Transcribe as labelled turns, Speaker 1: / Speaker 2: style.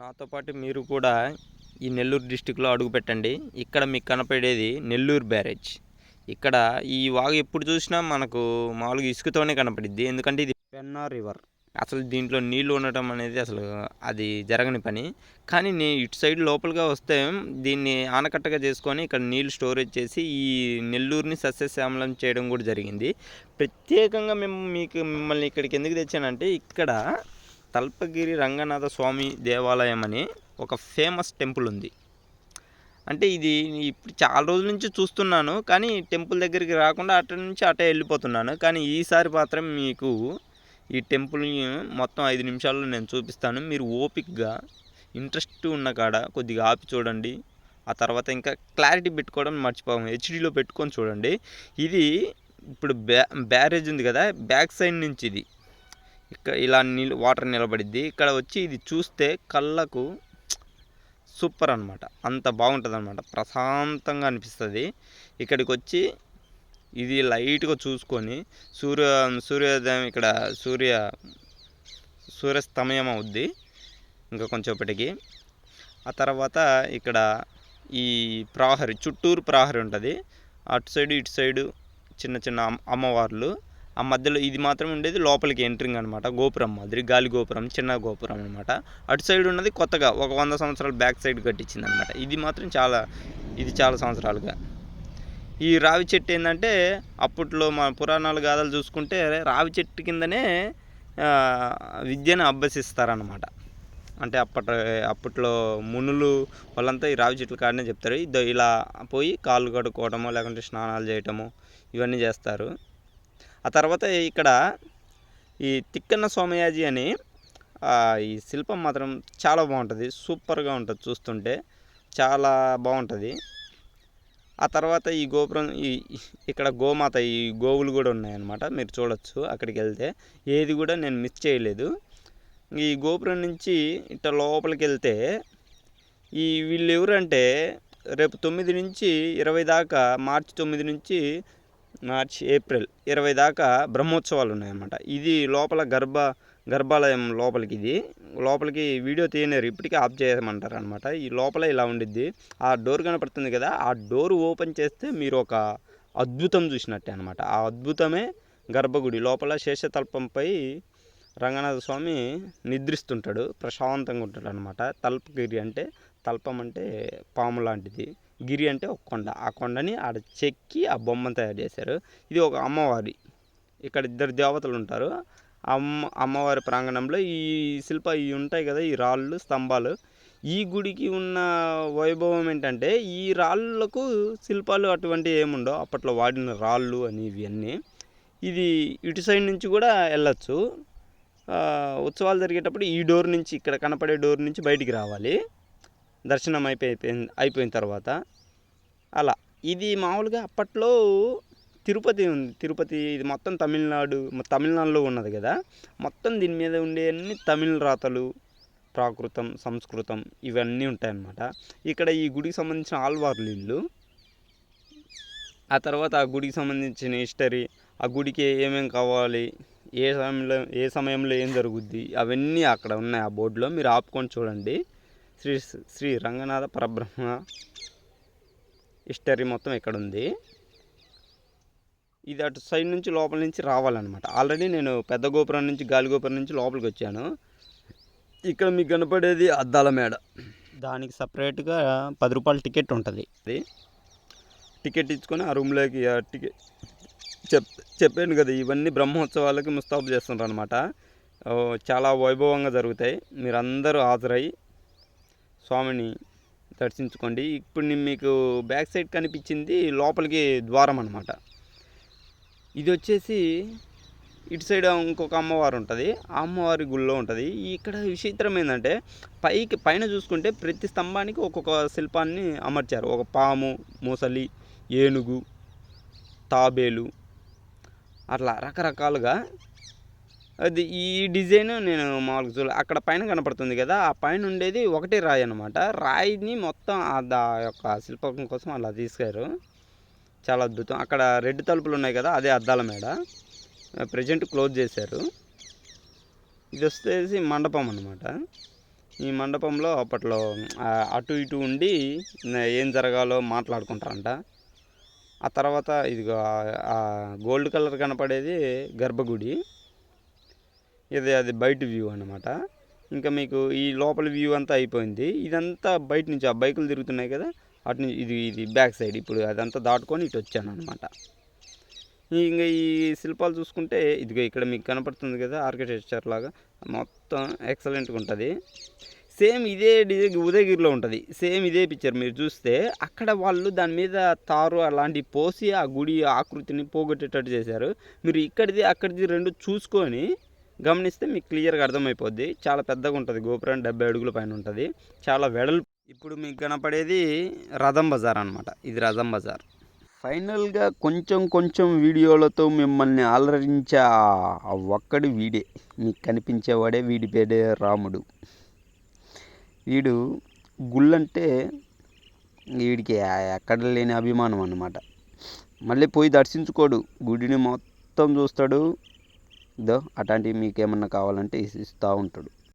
Speaker 1: నాతో పాటు మీరు కూడా ఈ నెల్లూరు డిస్టిక్లో అడుగు పెట్టండి. ఇక్కడ మీకు కనపడేది నెల్లూరు బ్యారేజ్. ఇక్కడ ఈ వాగు ఎప్పుడు చూసినా మనకు మామూలుగా ఇసుకతోనే కనపడిద్ది. ఎందుకంటే ఇది పెన్నా రివర్. అసలు దీంట్లో నీళ్ళు ఉండటం అనేది అసలు అది జరగని పని. కానీ నే ఇటు సైడ్ లోపలిగా వస్తే దీన్ని ఆనకట్టగా చేసుకొని ఇక్కడ నీళ్ళు స్టోరేజ్ చేసి ఈ నెల్లూరుని సస్యశ్యామలం చేయడం కూడా జరిగింది. ప్రత్యేకంగా మేము మీకు మిమ్మల్ని ఇక్కడికి ఎందుకు తెచ్చానంటే ఇక్కడ తల్పగిరి రంగనాథ స్వామి దేవాలయం అని ఒక ఫేమస్ టెంపుల్ ఉంది. అంటే ఇది ఇప్పుడు చాలా రోజుల నుంచి చూస్తున్నాను కానీ టెంపుల్ దగ్గరికి రాకుండా అటు నుంచి అటే వెళ్ళిపోతున్నాను. కానీ ఈసారి మాత్రం మీకు ఈ టెంపుల్ని మొత్తం ఐదు నిమిషాల్లో నేను చూపిస్తాను. మీరు ఓపిక్గా ఇంట్రెస్ట్ ఉన్న కాడ కొద్దిగా ఆపి చూడండి. ఆ తర్వాత ఇంకా క్లారిటీ పెట్టుకోవడం మర్చిపోము. హెచ్డీలో పెట్టుకొని చూడండి. ఇది ఇప్పుడు బ్యా బ్యారేజ్ ఉంది కదా బ్యాక్ సైడ్ నుంచి ఇది. ఇక్కడ ఇలా నీళ్ళు వాటర్ నిలబడిద్ది. ఇక్కడ వచ్చి ఇది చూస్తే కళ్ళకు సూపర్ అనమాట అంత బాగుంటుంది అనమాట ప్రశాంతంగా అనిపిస్తుంది. ఇక్కడికి వచ్చి ఇది లైట్గా చూసుకొని సూర్య సూర్యోదయం ఇక్కడ సూర్య సూర్యాస్తమయం అవుద్ది ఇంకా కొంచెంపటికి ఆ తర్వాత ఇక్కడ ఈ ప్రహరి చుట్టూరు ప్రహరి ఉంటుంది. అటు సైడు ఇటు సైడు చిన్న చిన్న అమ్మ అమ్మవార్లు. ఆ మధ్యలో ఇది మాత్రం ఉండేది లోపలికి ఎంట్రింగ్ అనమాట గోపురం మాదిరి గాలి గోపురం చిన్న గోపురం అనమాట అటు సైడ్ ఉన్నది కొత్తగా ఒక వంద సంవత్సరాల బ్యాక్ సైడ్ కట్టించింది అనమాట ఇది మాత్రం చాలా ఇది చాలా సంవత్సరాలుగా. ఈ రావి చెట్టు ఏంటంటే అప్పట్లో మా పురాణాలు గాథలు చూసుకుంటే రావి చెట్టు కిందనే విద్యను అభ్యసిస్తారనమాట అంటే అప్పటి అప్పట్లో మునులు వాళ్ళంతా ఈ రావి చెట్ల కాడనే చెప్తారు. ఇలా పోయి కాళ్ళు కడుక్కోవటమో లేకుంటే స్నానాలు చేయటము ఇవన్నీ చేస్తారు. ఆ తర్వాత ఇక్కడ ఈ తిక్కన్న సోమయాజీ అని ఈ శిల్పం మాత్రం చాలా బాగుంటుంది. సూపర్గా ఉంటుంది చూస్తుంటే. చాలా బాగుంటుంది. ఆ తర్వాత ఈ గోపురం ఈ ఇక్కడ గోమాత ఈ గోవులు కూడా ఉన్నాయన్నమాట. మీరు చూడొచ్చు అక్కడికి వెళ్తే. ఏది కూడా నేను మిస్ చేయలేదు. ఈ గోపురం నుంచి ఇట్ట లోపలికి వెళ్తే ఈ వీళ్ళు ఎవరంటే రేపు తొమ్మిది నుంచి ఇరవై దాకా మార్చి తొమ్మిది నుంచి మార్చి ఏప్రిల్ ఇరవై దాకా బ్రహ్మోత్సవాలు ఉన్నాయన్నమాట ఇది లోపల గర్భ గర్భాలయం లోపలికి ఇది. లోపలికి వీడియో తీయలేరు ఇప్పటికీ ఆఫ్ చేయమంటారు అనమాట ఈ లోపల ఇలా ఉండిద్ది. ఆ డోర్ కనపడుతుంది కదా ఆ డోర్ ఓపెన్ చేస్తే మీరు ఒక అద్భుతం చూసినట్టే అనమాట ఆ అద్భుతమే గర్భగుడి. లోపల శేషతల్పంపై రంగనాథ స్వామి నిద్రిస్తుంటాడు. ప్రశాంతంగా ఉంటాడు అనమాట తల్పగిరి అంటే తల్పం అంటే పాము లాంటిది. గిరి అంటే ఒక కొండ. ఆ కొండని ఆడ చెక్కి ఆ బొమ్మను తయారు చేశారు. ఇది ఒక అమ్మవారి. ఇక్కడ ఇద్దరు దేవతలు ఉంటారు. అమ్మ అమ్మవారి ప్రాంగణంలో ఈ శిల్ప ఇవి ఉంటాయి కదా ఈ రాళ్ళు స్తంభాలు. ఈ గుడికి ఉన్న వైభవం ఏంటంటే ఈ రాళ్ళకు శిల్పాలు అటువంటి ఏముండవు అప్పట్లో వాడిన రాళ్ళు అని ఇవన్నీ ఇది ఇటు సైడ్ నుంచి కూడా వెళ్ళచ్చు. ఉత్సవాలు జరిగేటప్పుడు ఈ డోర్ నుంచి ఇక్కడ కనపడే డోర్ నుంచి బయటికి రావాలి. దర్శనం అయిపోయి అయిపోయిన తర్వాత అలా. ఇది మామూలుగా అప్పట్లో తిరుపతి ఉంది. తిరుపతి ఇది మొత్తం తమిళనాడు తమిళనాడులో ఉన్నది కదా. మొత్తం దీని మీద ఉండే అన్ని తమిళ రాతలు ప్రాకృతం సంస్కృతం ఇవన్నీ ఉంటాయన్నమాట. ఇక్కడ ఈ గుడికి సంబంధించిన ఆల్వార్లు ఇల్లు ఆ తర్వాత ఆ గుడికి సంబంధించిన హిస్టరీ ఆ గుడికి ఏమేమి కావాలి ఏ సమయంలో ఏ సమయంలో ఏం జరుగుద్ది అవన్నీ అక్కడ ఉన్నాయి ఆ బోర్డులో. మీరు ఆపుకొని చూడండి. శ్రీ శ్రీ రంగనాథ పరబ్రహ్మ హిస్టరీ మొత్తం ఇక్కడ ఉంది ఇది అటు సైడ్ నుంచి లోపల నుంచి రావాలన్నమాట. ఆల్రెడీ నేను పెద్ద గోపురం నుంచి గాలి గోపురం నుంచి లోపలికి వచ్చాను. ఇక్కడ మీకు కనపడేది అద్దాల మేడ. దానికి సపరేట్గా పది రూపాయల టికెట్ ఉంటుంది. అది టికెట్ ఇచ్చుకొని ఆ రూమ్లోకి టికెట్ చెప్ చెప్పాను కదా ఇవన్నీ బ్రహ్మోత్సవాలకి ముస్తాబు చేస్తుంటారు అనమాట చాలా వైభవంగా జరుగుతాయి. మీరందరూ హాజరై స్వామిని దర్శించుకోండి. ఇప్పుడు నేను మీకు బ్యాక్ సైడ్ కనిపించింది లోపలికి ద్వారం అనమాట ఇది వచ్చేసి ఇటు సైడ్ ఇంకొక అమ్మవారు ఉంటుంది. ఆ అమ్మవారి గుళ్ళో ఉంటుంది. ఇక్కడ విచిత్రం ఏంటంటే పైకి పైన చూసుకుంటే ప్రతి స్తంభానికి ఒక్కొక్క శిల్పాన్ని అమర్చారు. ఒక పాము మూసలి ఏనుగు తాబేలు అట్లా రకరకాలుగా అది ఈ డిజైన్ నేను మామూలుగా చూడ అక్కడ పైన కనపడుతుంది కదా ఆ పైన ఉండేది ఒకటే రాయి అనమాట రాయిని మొత్తం ఆ దా యొక్క శిల్పకం కోసం అలా తీసుకారు చాలా అద్భుతం. అక్కడ రెడ్ తలుపులు ఉన్నాయి కదా అదే అద్దాల మేడ. ప్రజెంట్ క్లోజ్ చేశారు. ఇది వచ్చేసి మండపం అనమాట ఈ మండపంలో అప్పట్లో అటు ఇటు ఉండి ఏం జరగాలో మాట్లాడుకుంటారంట. ఆ తర్వాత ఇదిగో గోల్డ్ కలర్ కనపడేది గర్భగుడి. ఇది అది బయట వ్యూ అనమాట ఇంకా మీకు ఈ లోపల వ్యూ అంతా అయిపోయింది. ఇదంతా బయట నుంచి ఆ బైకులు తిరుగుతున్నాయి కదా అటు నుంచి ఇది ఇది బ్యాక్ సైడ్ ఇప్పుడు అదంతా దాటుకొని ఇటు వచ్చాను అనమాట ఇంకా ఈ శిల్పాలు చూసుకుంటే ఇదిగో ఇక్కడ మీకు కనపడుతుంది కదా ఆర్కిటెక్చర్ లాగా మొత్తం ఎక్సలెంట్గా ఉంటుంది. సేమ్ ఇదే డిజైన్ ఉదయగిరిలో ఉంటుంది. సేమ్ ఇదే పిక్చర్ మీరు చూస్తే అక్కడ వాళ్ళు దాని మీద తారు అలాంటివి పోసి ఆ గుడి ఆకృతిని పోగొట్టేటట్టు చేశారు. మీరు ఇక్కడిది అక్కడిది రెండు చూసుకొని గమనిస్తే మీకు క్లియర్గా అర్థమైపోద్ది. చాలా పెద్దగా ఉంటుంది. గోపురం డెబ్బై అడుగుల పైన ఉంటుంది. చాలా వెడల్ ఇప్పుడు మీకు కనపడేది రథం బజార్ అనమాట ఇది రథం బజార్. ఫైనల్గా కొంచెం కొంచెం వీడియోలతో మిమ్మల్ని అలరించే ఒక్కడి వీడే. మీకు కనిపించేవాడే వీడి పేరే రాముడు. వీడు గుళ్ళంటే వీడికి ఎక్కడ లేని అభిమానం అన్నమాట. మళ్ళీ పోయి దర్శించుకోడు. గుడిని మొత్తం చూస్తాడు. దో అట్లాంటివి మీకు ఏమన్నా కావాలంటే ఇస్- ఇస్తూ ఉంటాడు.